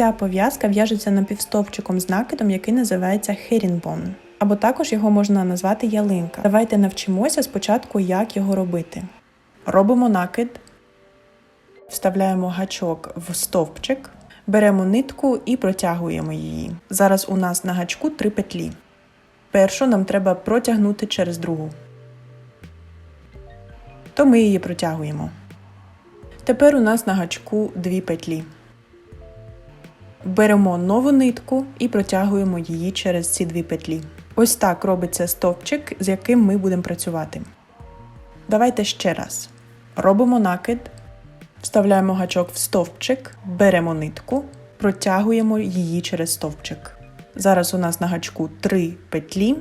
Ця пов'язка в'яжеться напівстовпчиком з накидом, який називається herringbone. Або також його можна назвати ялинка. Давайте навчимося спочатку, як його робити. Робимо накид, вставляємо гачок в стовпчик, беремо нитку і протягуємо її. Зараз у нас на гачку три петлі. Першу нам треба протягнути через другу. То ми її протягуємо. Тепер у нас на гачку дві петлі. Беремо нову нитку і протягуємо її через ці дві петлі. Ось так робиться стовпчик, з яким ми будемо працювати. Давайте ще раз. Робимо накид, вставляємо гачок в стовпчик, беремо нитку, протягуємо її через стовпчик. Зараз у нас на гачку 3 петлі.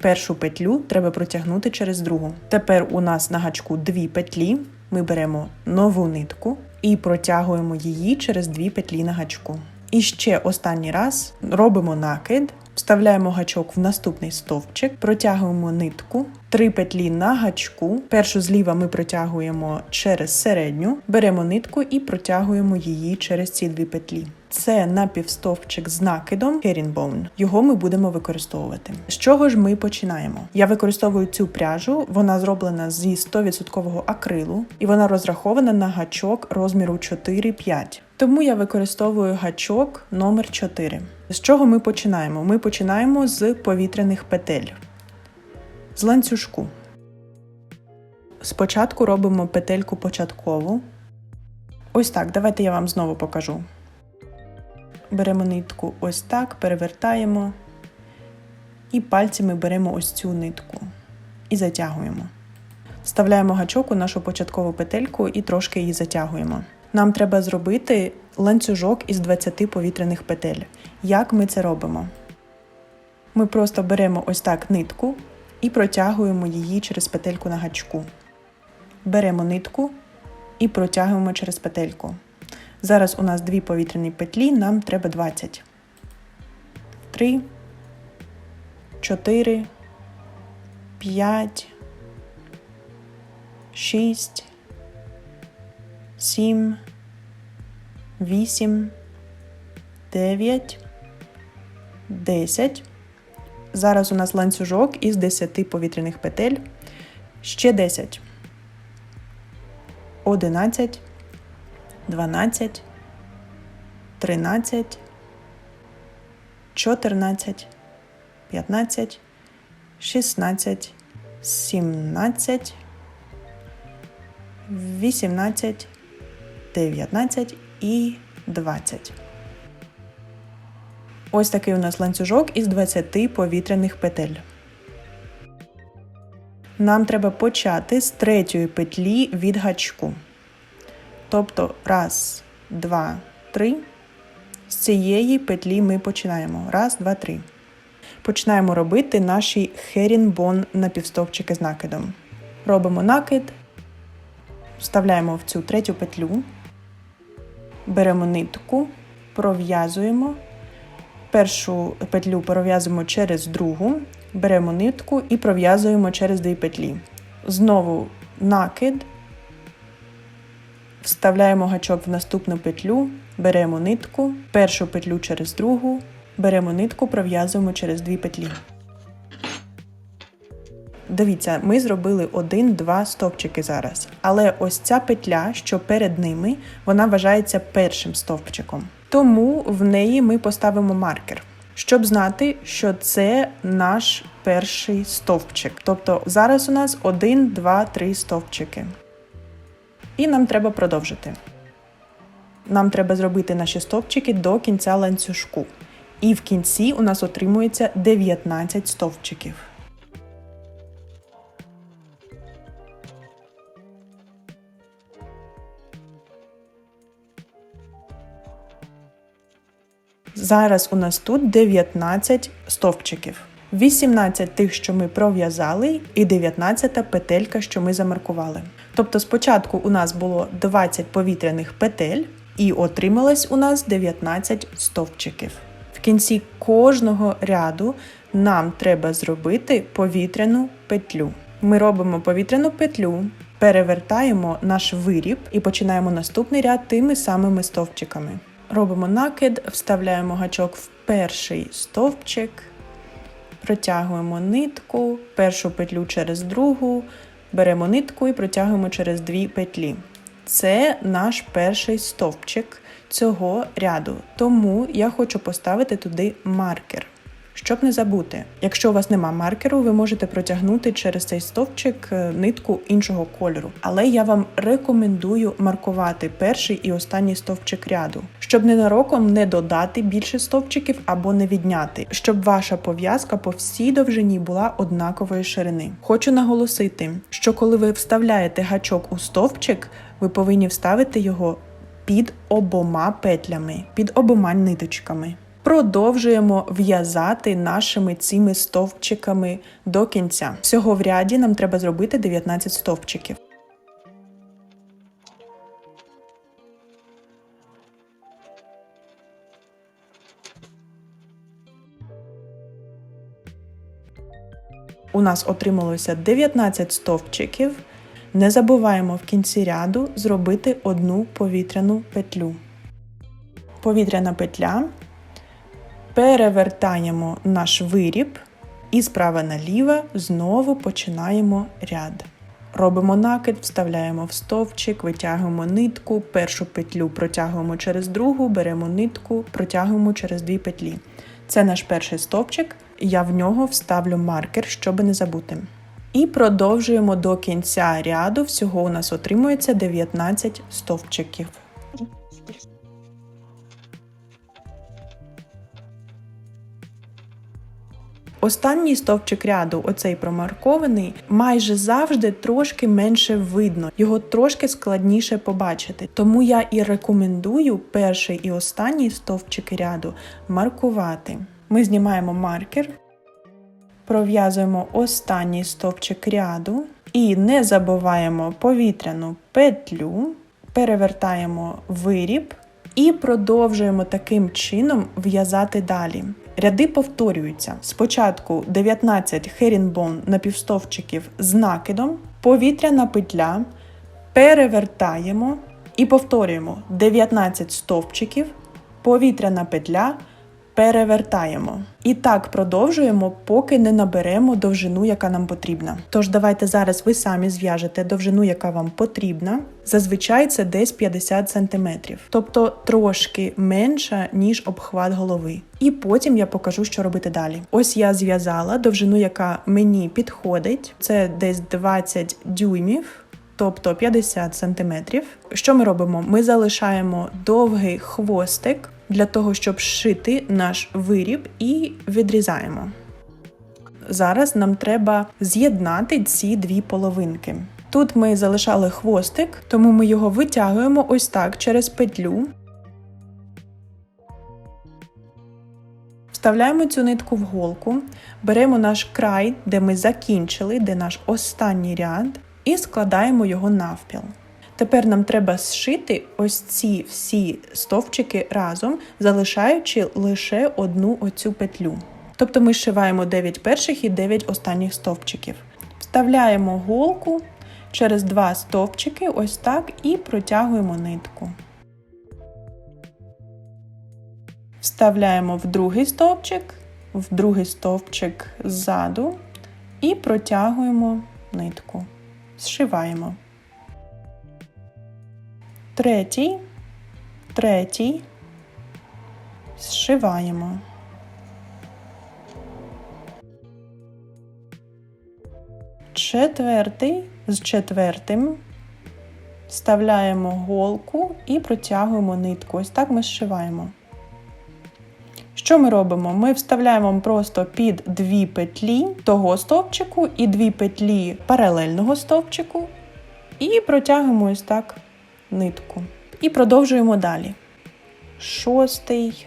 Першу петлю треба протягнути через другу. Тепер у нас на гачку 2 петлі. Ми беремо нову нитку і протягуємо її через дві петлі на гачку. І ще останній раз робимо накид, вставляємо гачок в наступний стовпчик, протягуємо нитку, три петлі на гачку. Першу зліва ми протягуємо через середню, беремо нитку і протягуємо її через ці дві петлі. Це напівстовпчик з накидом herringbone. Його ми будемо використовувати. З чого ж ми починаємо? Я використовую цю пряжу, вона зроблена зі 100% акрилу, і вона розрахована на гачок розміру 4-5. Тому я використовую гачок номер 4. З чого ми починаємо? Ми починаємо з повітряних петель, з ланцюжку. Спочатку робимо петельку початкову. Ось так, давайте я вам знову покажу. Беремо нитку ось так, перевертаємо, і пальцями беремо ось цю нитку і затягуємо. Вставляємо гачок у нашу початкову петельку і трошки її затягуємо. Нам треба зробити ланцюжок із 20 повітряних петель. Як ми це робимо? Ми просто беремо ось так нитку і протягуємо її через петельку на гачку. Беремо нитку і протягуємо через петельку. Зараз у нас дві повітряні петлі, нам треба 20. 3, 4, 5, 6, 7, 8, 9, 10. Зараз у нас ланцюжок із 10 повітряних петель. Ще 10. 11, 12, 13, 14, 15, 16, 17, 18, 19 і 20. Ось такий у нас ланцюжок із 20 повітряних петель. Нам треба почати з третьої петлі від гачку. Тобто, раз, два, три. З цієї петлі ми починаємо. Раз, два, три. Починаємо робити наші херінбон напівстовпчики з накидом. Робимо накид, вставляємо в цю третю петлю, беремо нитку, пров'язуємо. Першу петлю пров'язуємо через другу, беремо нитку і пров'язуємо через дві петлі. Знову накид, вставляємо гачок в наступну петлю, беремо нитку, першу петлю через другу, беремо нитку, пров'язуємо через дві петлі. Дивіться, ми зробили один-два стовпчики зараз. Але ось ця петля, що перед ними, вона вважається першим стовпчиком. Тому в неї ми поставимо маркер, щоб знати, що це наш перший стовпчик. Тобто зараз у нас один, два, три стовпчики. І нам треба продовжити. Нам треба зробити наші стовпчики до кінця ланцюжку. І в кінці у нас отримується 19 стовпчиків. Зараз у нас тут 19 стовпчиків. 18 тих, що ми пров'язали, і 19 петелька, що ми замаркували. Тобто спочатку у нас було 20 повітряних петель, і отрималось у нас 19 стовпчиків. В кінці кожного ряду нам треба зробити повітряну петлю. Ми робимо повітряну петлю, перевертаємо наш виріб і починаємо наступний ряд тими самими стовпчиками. Робимо накид, вставляємо гачок в перший стовпчик, протягуємо нитку, першу петлю через другу, беремо нитку і протягуємо через дві петлі. Це наш перший стовпчик цього ряду, тому я хочу поставити туди маркер. Щоб не забути, якщо у вас нема маркеру, ви можете протягнути через цей стовпчик е, нитку іншого кольору. Але я вам рекомендую маркувати перший і останній стовпчик ряду, щоб ненароком не додати більше стовпчиків або не відняти, щоб ваша пов'язка по всій довжині була однакової ширини. Хочу наголосити, що коли ви вставляєте гачок у стовпчик, ви повинні вставити його під обома петлями, під обома ниточками. Продовжуємо в'язати нашими цими стовпчиками до кінця. Всього в ряді нам треба зробити 19 стовпчиків. У нас отрималося 19 стовпчиків. Не забуваємо в кінці ряду зробити одну повітряну петлю. Повітряна петля перевертаємо наш виріб і справа наліво знову починаємо ряд. Робимо накид, вставляємо в стовпчик, витягуємо нитку, першу петлю протягуємо через другу, беремо нитку, протягуємо через дві петлі. Це наш перший стовпчик, я в нього вставлю маркер, щоб не забути. І продовжуємо до кінця ряду. Всього у нас отримується 19 стовпчиків. Останній стовпчик ряду, оцей промаркований, майже завжди трошки менше видно, його трошки складніше побачити. Тому я і рекомендую перший і останній стовпчики ряду маркувати. Ми знімаємо маркер, пров'язуємо останній стовпчик ряду і не забуваємо повітряну петлю, перевертаємо виріб і продовжуємо таким чином в'язати далі. Ряди повторюються. Спочатку 19 херінбон напівстовчиків з накидом, повітряна петля, перевертаємо і повторюємо 19 стовпчиків, повітряна петля, перевертаємо. І так продовжуємо, поки не наберемо довжину, яка нам потрібна. Тож давайте зараз ви самі зв'яжете довжину, яка вам потрібна. Зазвичай це десь 50 см, тобто трошки менша, ніж обхват голови. І потім я покажу, що робити далі. Ось я зв'язала довжину, яка мені підходить, це десь 20 дюймів. Тобто 50 см. Що ми робимо? Ми залишаємо довгий хвостик для того, щоб шити наш виріб, і відрізаємо. Зараз нам треба з'єднати ці дві половинки. Тут ми залишали хвостик, тому ми його витягуємо ось так через петлю. Вставляємо цю нитку в голку, беремо наш край, де ми закінчили, де наш останній ряд, і складаємо його навпіл. Тепер нам треба зшити ось ці всі стовпчики разом, залишаючи лише одну оцю петлю. Тобто ми зшиваємо 9 перших і 9 останніх стовпчиків. Вставляємо голку через два стовпчики, ось так, і протягуємо нитку. Вставляємо в другий стовпчик, в другий стовпчик ззаду і протягуємо нитку. Зшиваємо третій, третій, зшиваємо. Четвертий з четвертим вставляємо голку і протягуємо нитку. Ось так ми зшиваємо. Що ми робимо? Ми вставляємо просто під дві петлі того стовпчику і дві петлі паралельного стовпчику, і протягуємо ось так нитку. І продовжуємо далі. Шостий,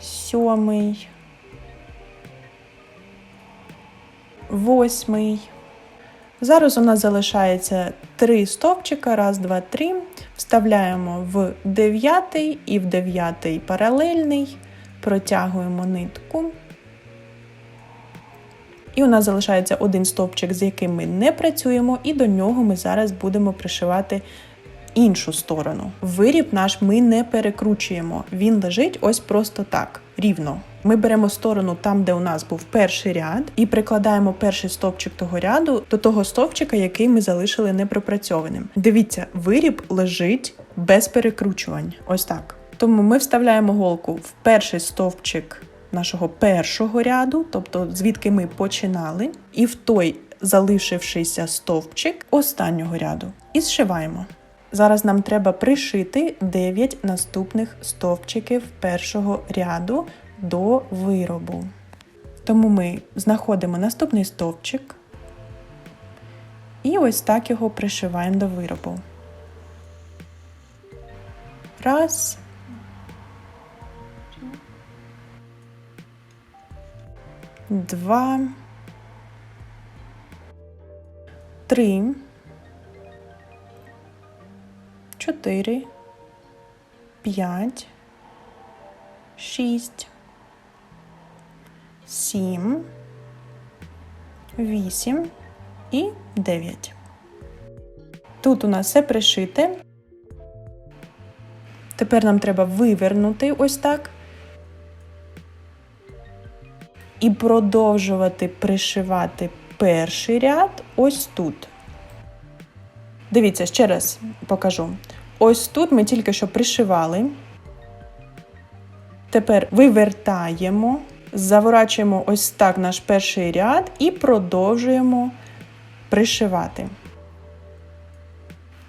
сьомий, восьмий. Зараз у нас залишається три стовпчика. Раз, два, три. Вставляємо в дев'ятий і в дев'ятий паралельний, протягуємо нитку. І у нас залишається один стовпчик, з яким ми не працюємо, і до нього ми зараз будемо пришивати іншу сторону. Виріб наш ми не перекручуємо. Він лежить ось просто так, рівно. Ми беремо сторону там, де у нас був перший ряд, і прикладаємо перший стовпчик того ряду до того стовпчика, який ми залишили непропрацьованим. Дивіться, виріб лежить без перекручувань. Ось так. Тому ми вставляємо голку в перший стовпчик нашого першого ряду, тобто звідки ми починали, і в той залишившийся стовпчик останнього ряду. І зшиваємо. Зараз нам треба пришити 9 наступних стовпчиків першого ряду до виробу. Тому ми знаходимо наступний стовпчик і ось так його пришиваємо до виробу. Раз. Два. Три. Чотири. П'ять. Шість. Сім. Вісім і дев'ять. Тут у нас все пришите. Тепер нам треба вивернути ось так. І продовжувати пришивати перший ряд ось тут. Дивіться, ще раз покажу. Ось тут ми тільки що пришивали. Тепер вивертаємо, заворачуємо ось так наш перший ряд і продовжуємо пришивати.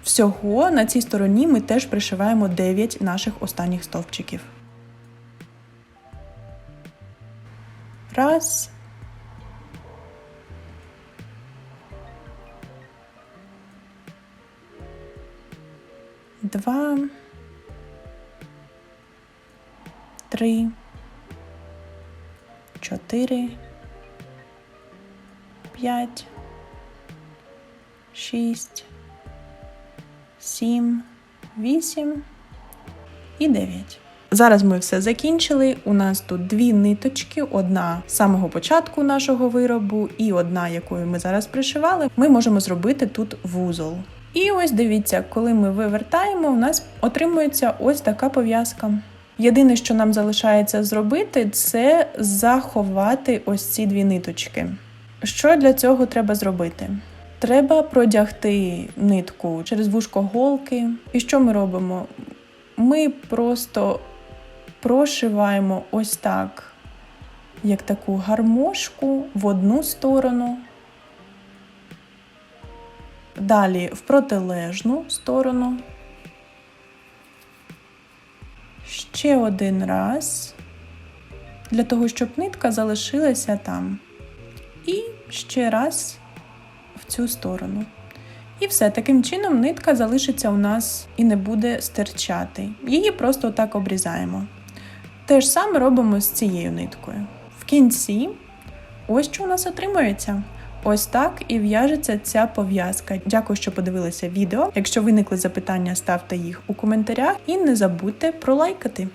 Всього на цій стороні ми теж пришиваємо 9 наших останніх стовпчиків. Раз. Два. Три. Чотири. П'ять. Шість. Сім. Вісім. І дев'ять. Зараз ми все закінчили. У нас тут дві ниточки: одна з самого початку нашого виробу, і одна, якою ми зараз пришивали. Ми можемо зробити тут вузол. І ось дивіться, коли ми вивертаємо, у нас отримується ось така пов'язка. Єдине, що нам залишається зробити, це заховати ось ці дві ниточки. Що для цього треба зробити? Треба продягти нитку через вушко голки. І що ми робимо? Ми просто прошиваємо ось так, як таку гармошку в одну сторону, далі в протилежну сторону. Ще один раз, для того, щоб нитка залишилася там. І ще раз в цю сторону. І все, таким чином нитка залишиться у нас і не буде стирчати. Її просто так обрізаємо. Те ж саме робимо з цією ниткою. В кінці, ось що у нас отримується. Ось так і в'яжеться ця пов'язка. Дякую, що подивилися відео. Якщо виникли запитання, ставте їх у коментарях і не забудьте пролайкати.